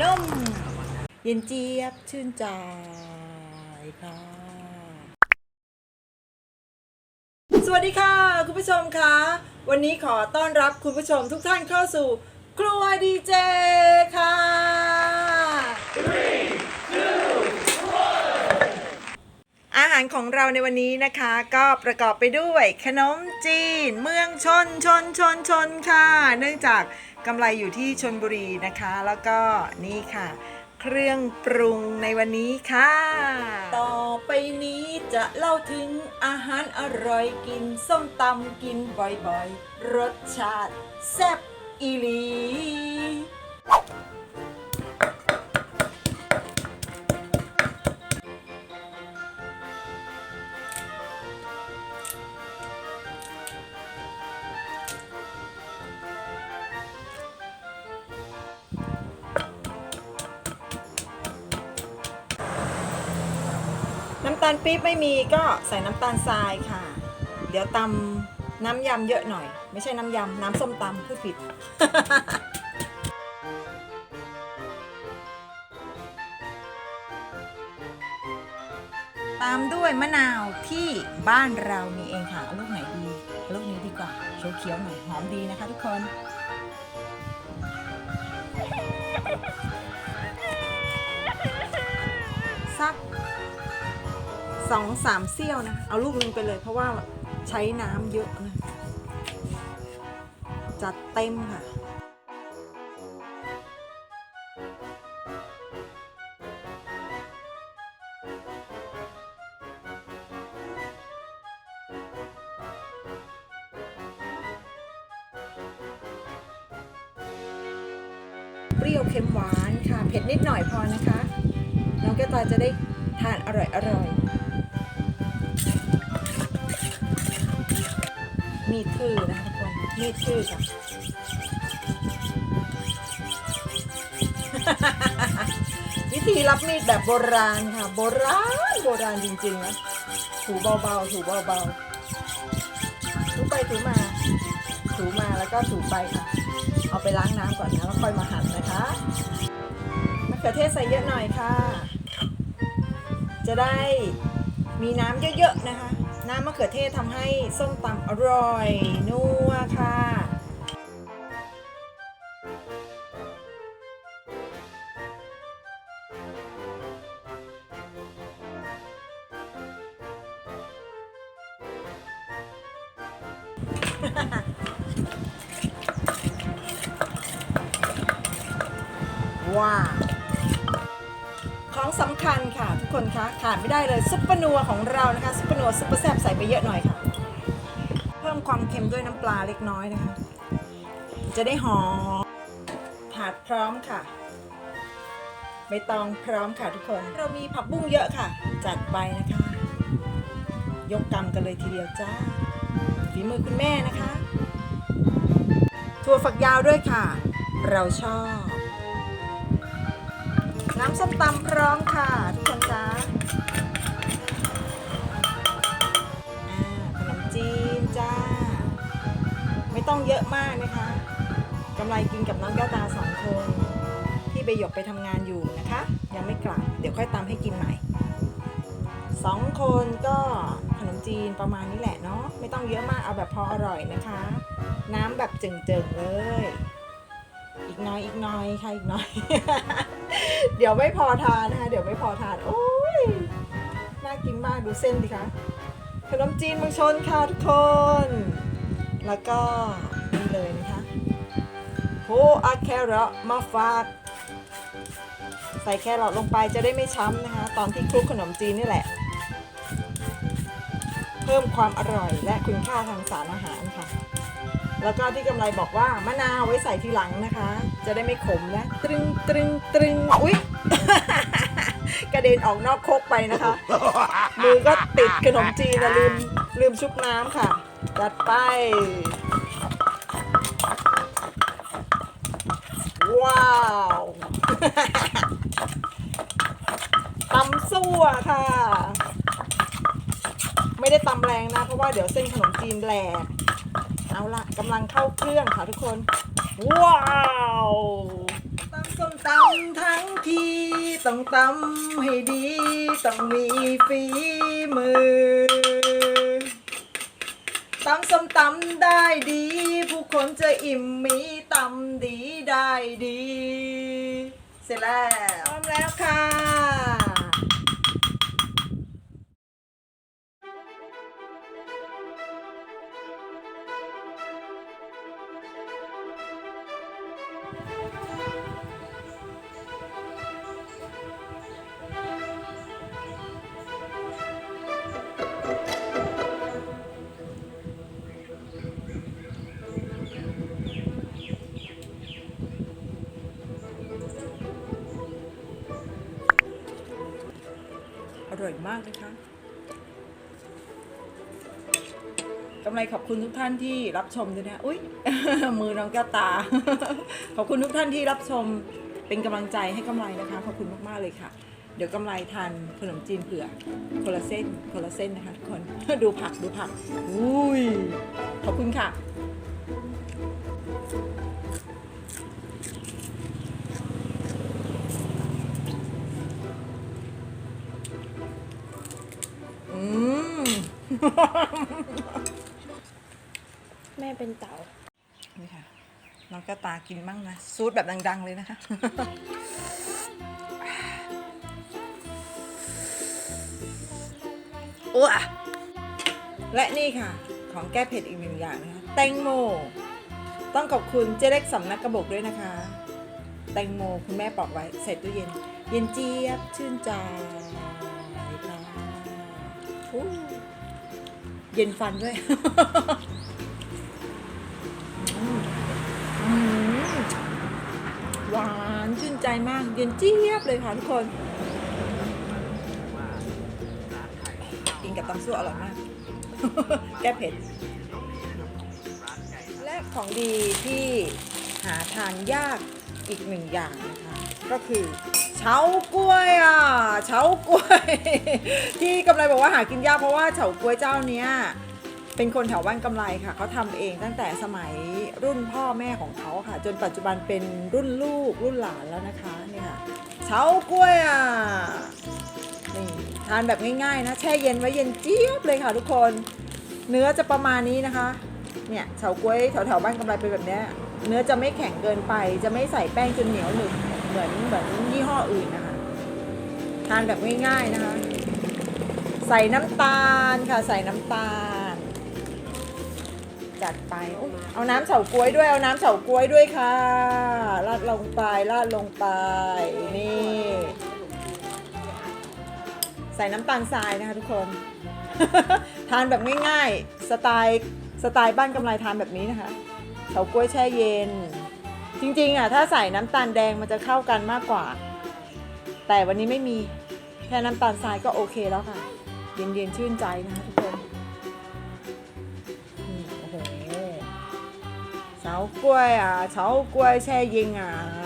นุ่มเย็นเจี๊ยบชื่นใจค่ะ สวัสดีค่ะ คุณผู้ชมคะ วันนี้ขอต้อนรับคุณผู้ชมทุกท่านเข้าสู่ ครัวดีเจค่ะ อาหารของเราในวันนี้นะคะ ก็ประกอบไปด้วยขนมจีน เมืองชนชนชนชนค่ะ เนื่องจากกำไรอยู่ที่ชนบุรีนะคะ แล้วก็นี่ค่ะ เครื่องปรุงในวันนี้ค่ะ ต่อไปนี้จะเล่าถึงอาหารอร่อยกิน ส้มตำกินบ่อยๆ รสชาติ แซ่บอีหลี น้ำตาลปี๊บไม่มีก็ใส่น้ำตาลทรายค่ะ เดี๋ยวตำน้ำยำเยอะหน่อย ไม่ใช่น้ำยำน้ำส้มตำพูดผิดตามด้วยมะนาวที่บ้านเรามีเองค่ะอลูกไหนดีอลูกนี้ดีกว่าเขียวๆหน่อยหอมดีนะคะทุกคน สัก สองสามเสี้ยวนะ เอาลูกนึงไปเลยเพราะว่าใช้น้ำเยอะนะ จัดเต็มค่ะเปรี้ยวเค็มหวานค่ะ เผ็ดนิดหน่อยพอนะคะ น้องแก้วตาจะได้ทานอร่อยอร่อย มีดทื่อนะคะทุกคนมีดทื่อค่ะวิธีรับมีดแบบโบราณค่ะ โบราณโบราณจริงๆนะถูเบาๆถูเบาๆถูไปถูมา ถูมาแล้วก็ถูไปค่ะ เอาไปล้างน้ำก่อนนะแล้วค่อยมาหั่นนะคะมะเขือเทศใส่เยอะหน่อยค่ะ จะได้มีน้ำเยอะๆนะคะ น้ำมะเขือเทศทำให้ส้มตำอร่อยนัวค่ะ ว้าว ของสำคัญค่ะ ทุกคนคะขาดไม่ได้เลยซุปเปอร์นัวของเรานะคะซุปเปอร์นัวซุปเปอร์แซ่บใส่ไปเยอะหน่อยค่ะ เพิ่มความเค็มด้วยน้ำปลาเล็กน้อยนะคะ จะได้หอมถาดพร้อมค่ะใบตองพร้อมค่ะทุกคน เรามีผักบุ้งเยอะค่ะ จัดไปนะคะ ยกกำกันเลยทีเดียวจ้าฝีมือคุณแม่นะคะ ถั่วฝักยาวด้วยค่ะ เราชอบ ส้มตำพร้อมค่ะทุกคนคะอ่าขนมจีนจ้า ไม่ต้องเยอะมากนะคะกำไรกินกับน้องแก้วตาสองคนที่ไปหยกไปทำงานอยู่นะคะ ยังไม่กลับ เดี๋ยวค่อยตำให้กินใหม่สองคนก็ขนมจีนประมาณนี้แหละเนาะไม่ต้องเยอะมากเอาแบบพออร่อยนะคะ น้ำแบบจิ่งๆเลย อีกน้อยอีกน้อยค่ะอีกน้อย เดี๋ยวไม่พอทานนะคะ เดี๋ยวไม่พอทาน โอ้ย น่ากินมากดูเส้นดิคะ ขนมจีนเมืองชนค่ะทุกคน แล้วก็นี่เลยนะคะโฮอาแครอทมาฝาก ใส่แครอทลงไปจะได้ไม่ช้ำนะคะ ตอนที่คลุกขนมจีนนี่แหละ เพิ่มความอร่อยและคุณค่าทางสารอาหารค่ะ แล้วก็ที่กำไรบอกว่ามะนาวไว้ใส่ทีหลังนะคะ จะได้ไม่ขมนะ ตรึงตรึงตรึงอุ๊ย กระเด็นออกนอกโคกไปนะคะ มือก็ติดขนมจีนนะลืมลืมชุบน้ำค่ะ จัดไป ว้าวตำซั่วค่ะ ไม่ได้ตำแรงนะ เพราะว่าเดี๋ยวเส้นขนมจีนแหลก เอาละกำลังเข้าเครื่องค่ะทุกคน ว้าวตำส้มตำทั้งทีต้องตำให้ดี ต้องมีฝีมือตำส้มตำได้ดี ผู้คนจะอิ่มมีตำดีได้ดี เสร็จแล้วพร้อมแล้วค่ะ อร่อยมากเลยค่ะ ไรขอบคุณทุกท่านที่รับชมด้วยนะ อุ้ยมือน้องแก้วตา ขอบคุณทุกท่านที่รับชมเป็นกำลังใจให้กำไรนะคะ ขอบคุณมากๆเลยค่ะ เดี๋ยวกำไรทานขนมจีนเผื่อคนละเส้นคนละเส้นนะคะทุกคนดูผักดูผัก อุ้ย ขอบคุณค่ะอื มแม่เป็นเต่า นี่ค่ะ น้องแก้วตากินบ้างนะ ซูดแบบดัง ๆ เลยนะคะ อ้วและนี่ค่ะ ของแก้เผ็ดอีกหนึ่งอย่างนะคะ แตงโม ต้องขอบคุณเจ๊เล็กสำนักกระบอกด้วยนะคะ แตงโมคุณแม่ปอกไว้ใส่ตู้เย็น เย็นเจี๊ยบชื่นใจเย็นฟันด้วย หวานชื่นใจมาก เย็นเจี๊ยบเลยค่ะทุกคน กินกับตำซั่วอร่อยมาก แก้เผ็ด และของดีที่หาทานยากอีกหนึ่งอย่างนะคะ ก็คือเฉากล้วยอะเฉากล้วย ที่กำไรบอกว่าหากินยากเพราะว่าเฉากล้วยเจ้าเนี้ย เป็นคนแถวบ้านกำไรค่ะเขาทำเองตั้งแต่สมัยรุ่นพ่อแม่ของเขาค่ะ จนปัจจุบันเป็นรุ่นลูกรุ่นหลานแล้วนะคะเนี่ยค่ะเฉากล้วยอะนี่ทานแบบง่ายๆนะแช่เย็นไว้เย็นเจี๊ยบเลยค่ะทุกคน เนื้อจะประมาณนี้นะคะเนี่ยเฉาก๊วยแถวๆบ้านกำไรเป็นแบบนี้เนื้อจะไม่แข็งเกินไป จะไม่ใส่แป้งจนเหนียวหนึบเหมือนเหมือนยี่ห้ออื่นนะคะทานแบบง่ายๆนะคะ ใส่น้ำตาลค่ะใส่น้ำตาล จัดไปอเอาน้ำเฉาก๊วยด้วย เอาน้ำเฉาก๊วยด้วยค่ะ ราดลงไป ราดลงไป นี่ ใส่น้ำตาลทรายนะคะทุกคน ทานแบบง่ายๆ สไตล์สไตล์บ้านกำไรทานแบบนี้นะคะ เฉาก๊วยแช่เย็น จริงๆอะถ้าใส่น้ำตาลแดงมันจะเข้ากันมากกว่า แต่วันนี้ไม่มี แค่น้ำตาลทรายก็โอเคแล้วค่ะ เย็นๆชื่นใจนะคะทุกคน นี่โอ้โหเฉา